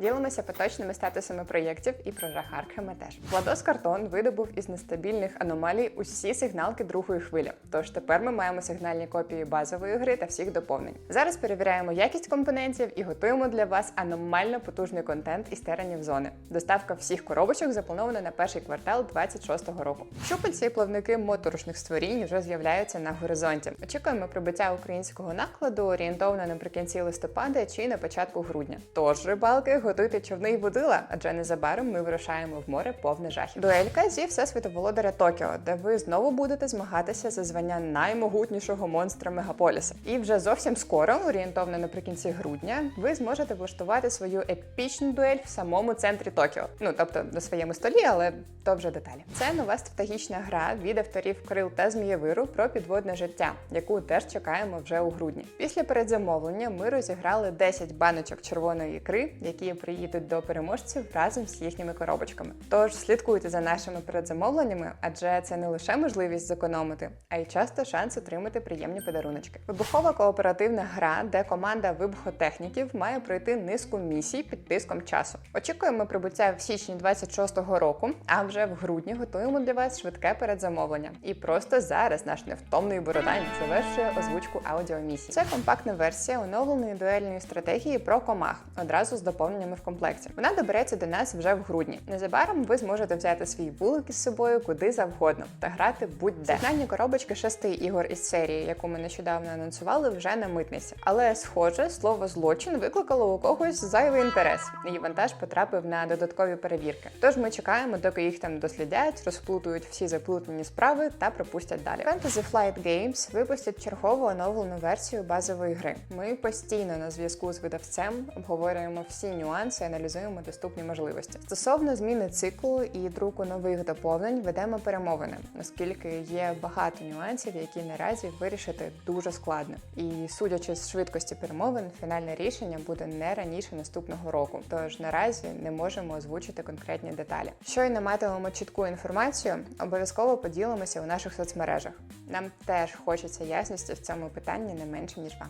Ділимося поточними статусами проєктів і про жахарками теж. Владос Картон видобув із нестабільних аномалій усі сигналки другої хвилі. Тож тепер ми маємо сигнальні копії базової гри та всіх доповнень. Зараз перевіряємо якість компонентів і готуємо для вас аномально потужний контент із теренів зони. Доставка всіх коробочок запланована на перший квартал 26-го року. Щупальці і плавники моторошних створінь вже з'являються на горизонті. Очікуємо прибуття українського накладу орієнтовно наприкінці листопада чи на початку грудня. Тож, рибалки, готуйте човни і водила, адже незабаром ми вирушаємо в море повне жахів. Дуелька зі всесвіту володаря Токіо, де ви знову будете змагатися за звання наймогутнішого монстра мегаполіса. І вже зовсім скоро, орієнтовно наприкінці грудня, ви зможете влаштувати свою епічну дуель в самому центрі Токіо. Ну тобто на своєму столі, але то вже деталі. Це нова стратегічна гра від авторів Крил та Змієвиру про підводне життя, яку теж чекаємо вже у грудні. Після передзамовлення ми розіграли 10 баночок червоної ікри, які приїдуть до переможців разом з їхніми коробочками. Тож слідкуйте за нашими передзамовленнями, адже це не лише можливість зекономити, а й часто шанс отримати приємні подаруночки. Вибухова кооперативна гра, де команда вибухотехніків має пройти низку місій під тиском часу. Очікуємо прибуття в січні 26-го року, а вже в грудні готуємо для вас швидке передзамовлення. І просто зараз наш невтомний бородай завершує озвучку аудіомісії. Це компактна версія оновленої дуельної стратегії про комах одразу з доповненнями в комплекті. Вона добереться до нас вже в грудні. Незабаром ви зможете взяти свій вулик із собою куди завгодно та грати будь-де. Сигнальні коробочки шести ігор із серії, яку ми нещодавно анонсували, вже на митниці. Але, схоже, слово злочин викликало у когось зайвий інтерес, і вантаж потрапив на додаткові перевірки. Тож ми чекаємо, доки їх там дослідять, розплутують всі заплутані справи та пропустять далі. Fantasy Flight Games випустять чергову оновлену версію базової гри. Ми постійно на зв'язку з видавцем обговорюємо всі нюанси, аналізуємо доступні можливості. Стосовно зміни циклу і друку нових доповнень ведемо перемовини, оскільки є багато нюансів, які наразі вирішити дуже складно. І судячи з швидкості перемовин, фінальне рішення буде не раніше наступного року. Тож наразі не можемо озвучити конкретні деталі. Щойно матимемо чітку інформацію, обов'язково поділимося у наших соцмережах. Нам теж хочеться ясності в цьому питанні не менше ніж вам.